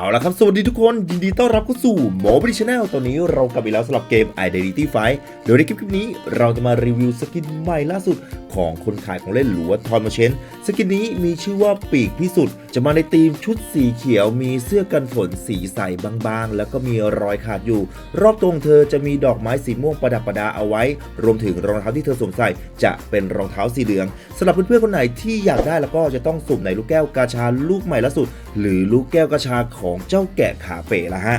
เอาละครับ สวัสดีทุกคนยินดีต้อนรับเข้าสู่หมอบิชแนลตอนนี้เรากลับอีกแล้วสำหรับเกม Identity Fight โดยในคลิปนี้เราจะมารีวิวสกินใหม่ล่าสุดของคนขายของเล่นหรือว่าทอนมาเชนสกินนี้มีชื่อว่าปีกพิสุทธิ์จะมาในธีมชุดสีเขียวมีเสื้อกันฝนสีใสบางๆ แล้วก็มีรอยขาดอยู่ รอบตรงเธอจะมีดอกไม้สีม่วงประดับประดาเอาไว้ รวมถึงรองเท้าที่เธอสวมใส่ จะเป็นรองเท้าสีเหลืองสำหรับเพื่อนๆคนไหนที่อยากได้แล้วก็จะต้องสุ่มในลูกแก้วกาชาลูกใหม่ล่าสุด หรือลูกแก้วกาชาของเจ้าแกะขาเป๋ละฮะ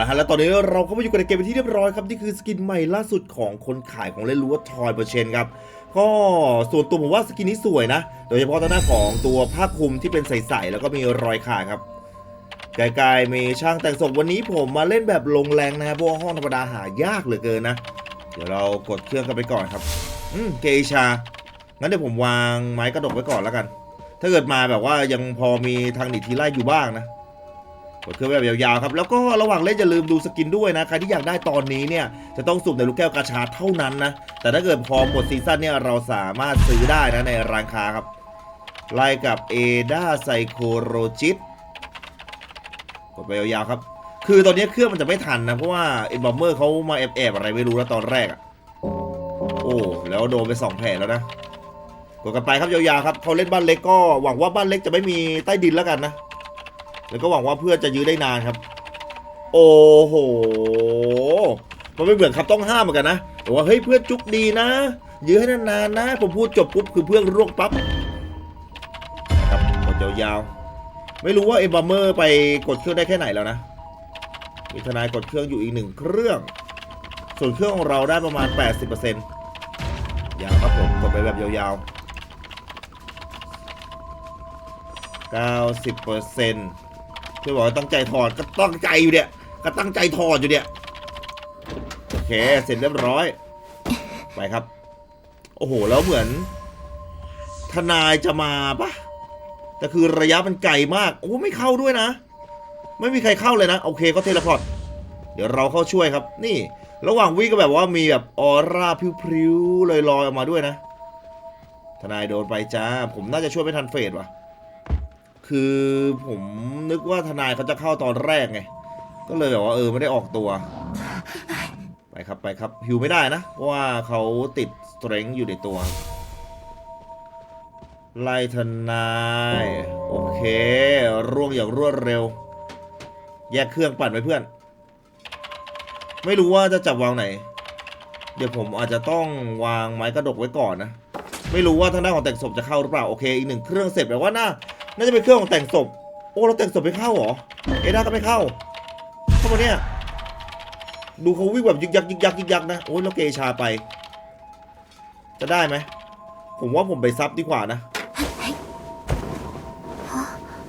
ละฮะ แล้วตอนนี้เราก็มาอยู่กันในเกมเป็นที่เรียบร้อยครับ นี่คือสกินใหม่ล่าสุดของคนขายของเล่นรู้ว่าทอยเปอร์เชนครับ ก็ส่วนตัวผมว่าสกินนี้สวยนะ โดยเฉพาะทางหน้าของตัวผ้าคลุมที่เป็นใสๆแล้วก็มีรอยขาดครับไกลๆมีช่างแต่งศพวันนี้ผมมาเล่นแบบลงแรงนะครับเพราะว่าห้องธรรมดาหายากเหลือเกินนะ เดี๋ยวเรากดเครื่องกันไปก่อนครับ อืมเกชา งั้นเดี๋ยวผมวางไม้กระดกไว้ก่อนแล้วกัน ถ้าเกิดมาแบบว่ายังพอมีทางหนีทีไล่อยู่บ้างนะ กดเครื่องแบบยาวๆครับ แล้วก็ระหว่างเล่นอย่าลืมดูสกินด้วยนะ ใครที่อยากได้ตอนนี้เนี่ย จะต้องสุ่มในลูกแก้วกาชาเท่านั้นนะ แต่ถ้าเกิดพอหมดซีซั่นเนี่ยเราสามารถซื้อได้นะในร้านค้าครับ ไล่กับเอดาไซโคโรจิตกดไปยาวๆครับ คือตอนนี้เครื่องมันจะไม่ทันนะ เพราะว่าเอ็นบอมเมอร์เขามาแอบๆอะไรไม่รู้แล้วตอนแรกอะโอ้แล้วโดนไปสองแผลแล้วนะกดกันไปครับยาวๆครับเขาเล่นบ้านเล็กก็หวังว่าบ้านเล็กจะไม่มีใต้ดินแล้วกันนะ แล้วก็หวังว่าเพื่อนจะยื้อได้นานครับ โอ้โห มันไม่เหมือนคำต้องห้ามเหมือนกันนะแต่ว่าเฮ้ยเพื่อนจุกดีนะ ยื้อให้นานๆนะ ผมพูดจบปุ๊บคือเพื่อนร่วงปั๊บครับกดยาวๆ ไม่รู้ว่าเอ็มบัมเมอร์ไปกดเครื่องได้แค่ไหนแล้วนะมีทนายกดเครื่องอยู่อีกหนึ่งเครื่อง ส่วนเครื่องของเราได้ประมาณ 80%ยาวครับผมกดไปแบบยาวๆ90% เพื่อนบอกว่าตั้งใจถอดก็ตั้งใจอยู่เนี่ย ก็ตั้งใจถอดอยู่เนี่ย โอเค เสร็จเรียบร้อย ไปครับ โอ้โห แล้วเหมือน ทนายจะมาปะแต่คือระยะมันไกลมาก โอ้ไม่เข้าด้วยนะ ไม่มีใครเข้าเลยนะ โอเคก็เทเลพอร์ต เดี๋ยวเราเข้าช่วยครับ นี่ ระหว่างวิ่งก็แบบว่ามีแบบออร่าพริ้วๆลอยๆออกมาด้วยนะ ทนายโดนไปจ้า ผมน่าจะช่วยไม่ทันเฟสว่ะ คือผมนึกว่าทนายเขาจะเข้าตอนแรกไง ก็เลยแบบว่าเออไม่ได้ออกตัว ไปครับไปครับฮิวไม่ได้นะเพราะว่าเขาติดสเตรงอยู่ในตัว ไล่ทนายโอเคร่วงอย่างรวดเร็ว แยกเครื่องปั่นไว้เพื่อน ไม่รู้ว่าจะจับวางไหน เดี๋ยวผมอาจจะต้องวางไม้กระดกไว้ก่อนนะ ไม่รู้ว่าทางด้านของแต่งศพจะเข้าหรือเปล่า โอเค อีกหนึ่งเครื่องเสร็จแปลว่าน่า น่าจะเป็นเครื่องของแต่งศพ โอ้เราแต่งศพไม่เข้าเหรอ เอด้าก็ไม่เข้า เข้ามาเนี่ย ดูเขาวิ่งแบบยึกยักยึกยักยึกยักนะ โอ้ยแล้วเกชาไป จะได้ไหม ผมว่าผมไปซับดีกว่านะ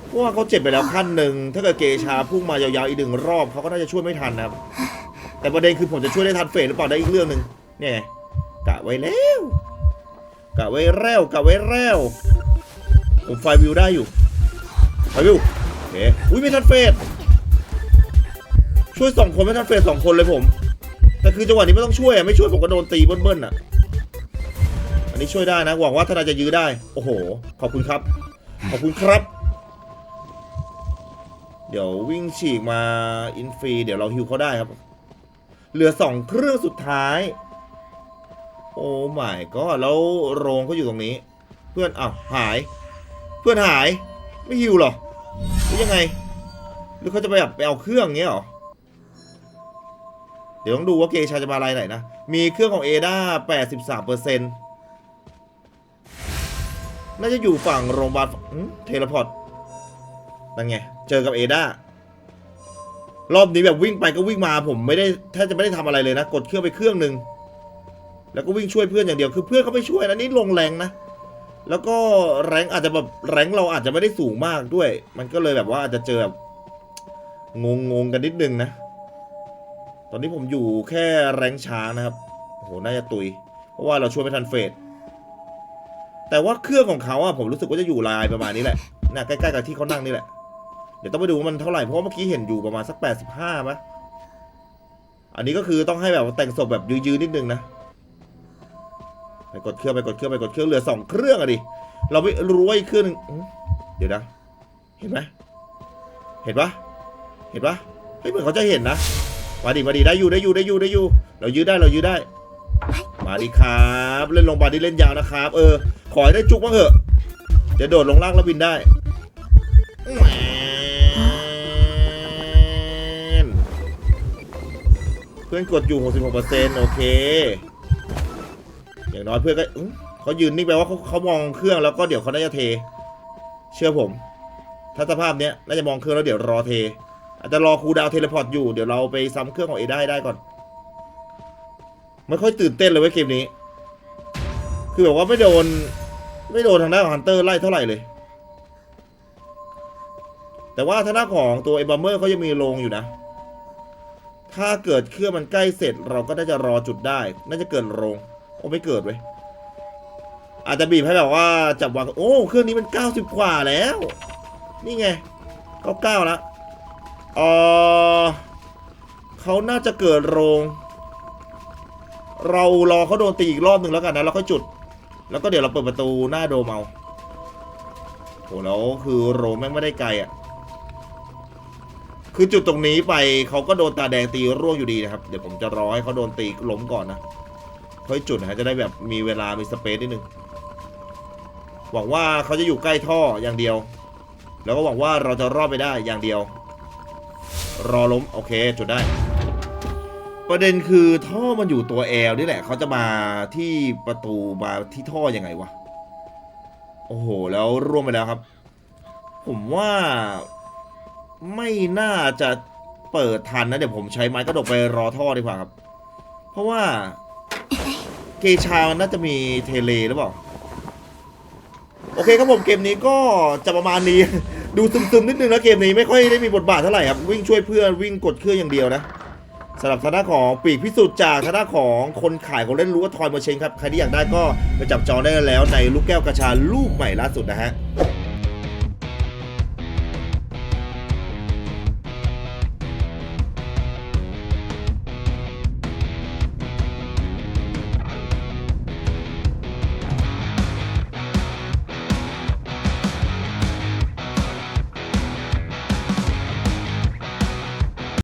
เพราะว่าเขาเจ็บไปแล้วขั้นหนึ่ง ถ้าเกิดเกชาพุ่งมายาวๆอีกหนึ่งรอบเขาก็น่าจะช่วยไม่ทันนะครับ แต่ประเด็นคือผมจะช่วยได้ทันเฟสหรือเปล่าได้อีกเรื่องหนึ่งเนี่ยกะไว้แล้วกะไว้แล้วกะไว้แล้วผมไฟวิวได้อยู่ ไฟวิวโอเคอุ้ยไม่ทันเฟสช่วยสองคนไม่ทันเฟสสองคนเลยผม แต่คือจังหวะนี้ไม่ต้องช่วยอะไม่ช่วยผมก็โดนตีเบิ้ลๆอะ อันนี้ช่วยได้นะหวังว่าทนายจะยื้อได้ โอ้โห ขอบคุณครับ ขอบคุณครับ เดี๋ยววิ่งฉีกมาอินฟรีเดี๋ยวเราฮิวเขาได้ครับ เหลือสองเครื่องสุดท้าย โอ้ไม่ก็แล้วโรงเขาอยู่ตรงนี้ เพื่อนอ้าวหาย เพื่อนหาย ไม่ฮิวหรอ หรือยังไง หรือเขาจะไปแบบไปเอาเครื่องเงี้ยหรอ เดี๋ยวต้องดูว่าเกชาจะมาอะไรไหนนะ มีเครื่องของเอดา83เปอร์เซ็นต์น่าจะอยู่ฝั่งโรงพยาบาลเทเลพอร์ตนั่นไง เจอกับเอดารอบนี้แบบวิ่งไปก็วิ่งมาผมไม่ได้แทบจะไม่ได้ทำอะไรเลยนะ กดเครื่องไปเครื่องหนึ่งแล้วก็วิ่งช่วยเพื่อนอย่างเดียวคือเพื่อนเขาไปช่วยนะนี่ลงแรงนะ แล้วก็แรงอาจจะแบบแรงเราอาจจะไม่ได้สูงมากด้วย มันก็เลยแบบว่าอาจจะเจอแบบงงงๆกันนิดนึงนะ ตอนนี้ผมอยู่แค่แรงช้างนะครับโหน่าจะตุย เพราะว่าเราช่วยไม่ทันเฟสแต่ว่าเครื่องของเขาอะผมรู้สึกว่าจะอยู่ลายประมาณนี้แหละน่ะใกล้ๆกับที่เขานั่งนี่แหละ เดี๋ยวต้องไปดูว่ามันเท่าไหร่เพราะว่าเมื่อกี้เห็นอยู่ประมาณสักแปดสิบห้าไหมอันนี้ก็คือต้องให้แบบแต่งศพแบบยืนๆนิดนึงนะ ไปกดเครื่องไปกดเครื่องไปกดเครื่องเหลือสองเครื่องอะดิ เราไม่รู้ว่าอีกเครื่องนึงเดี๋ยวนะ เห็นไหมเห็นปะเห็นปะเฮ้ยเหมือนเขาจะเห็นนะมาดิมาดิได้อยู่ได้อยู่ได้อยู่ได้อยู่ เรายืดได้เรายืดได้ มาดิครับ เล่นลงบาดิเล่นยาวนะครับ เออ ขอให้ได้จุกบ้างเถอะ จะโดดลงล่างแล้วบินได้เพื่อนกดอยู่ 66%โอเค อย่างน้อยเพื่อนก็เขายืนนิ่งแปลว่าเขาเขามองเครื่องแล้วก็เดี๋ยวเขาน่าจะเท เชื่อผม ถ้าสภาพเนี้ยน่าจะมองเครื่องแล้วเดี๋ยวรอเท อาจจะรอครูดาวเทเลพอร์ตอยู่เดี๋ยวเราไปซ้ำเครื่องของเอได้ได้ก่อนไม่ค่อยตื่นเต้นเลยเว้ยเกมนี้ คือแบบว่าไม่โดน ไม่โดนทางด้านของฮันเตอร์ไล่เท่าไหร่เลย แต่ว่าทางด้านของตัวเอบัมเมอร์เขายังมีโรงอยู่นะ ถ้าเกิดเครื่องมันใกล้เสร็จเราก็น่าจะรอจุดได้ น่าจะเกิดโรง โอ้ไม่เกิดเว้ยอาจจะบีบให้แบบว่าจับวางโอ้เครื่องนี้มัน 90 กว่าแล้ว นี่ไงเขาเก้าแล้วเออเขาน่าจะเกิดโรง เรารอเขาโดนตีอีกรอบหนึ่งแล้วกันนะแล้วค่อยจุด แล้วก็เดี๋ยวเราเปิดประตูหน้าโดมเอาโหแล้วคือโรงแม่งไม่ได้ไกลอะ คือจุดตรงนี้ไปเขาก็โดนตาแดงตีร่วงอยู่ดีนะครับ เดี๋ยวผมจะรอให้เขาโดนตีล้มก่อนนะ ค่อยจุดนะฮะจะได้แบบมีเวลามีสเปซนิดนึงหวังว่าเขาจะอยู่ใกล้ท่ออย่างเดียว แล้วก็หวังว่าเราจะรอดไปได้อย่างเดียว รอล้มโอเคจุดได้ ประเด็นคือท่อมันอยู่ตัวแอลนี่แหละเขาจะมาที่ประตูมาที่ท่อยังไงวะโอ้โหแล้วร่วมไปแล้วครับ ผมว่าไม่น่าจะเปิดทันนะเดี๋ยวผมใช้ไม้กระดกไปรอท่อดีกว่าครับ เพราะว่า เกชามันน่าจะมีเทเลหรือเปล่า โอเคครับผมเกมนี้ก็จะประมาณนี้ ดูซึมๆนิดนึงนะเกมนี้ไม่ค่อยได้มีบทบาทเท่าไหร่ครับ วิ่งช่วยเพื่อนวิ่งกดเครื่องอย่างเดียวนะสำหรับทางด้านของปีกพิสูจน์จากทางด้านของคนขายของเล่นรู้ว่าทอยมาเชนครับ ใครที่อยากได้ก็ไปจับจองได้แล้วในลูกแก้วกระชาลูกใหม่ล่าสุดนะฮะ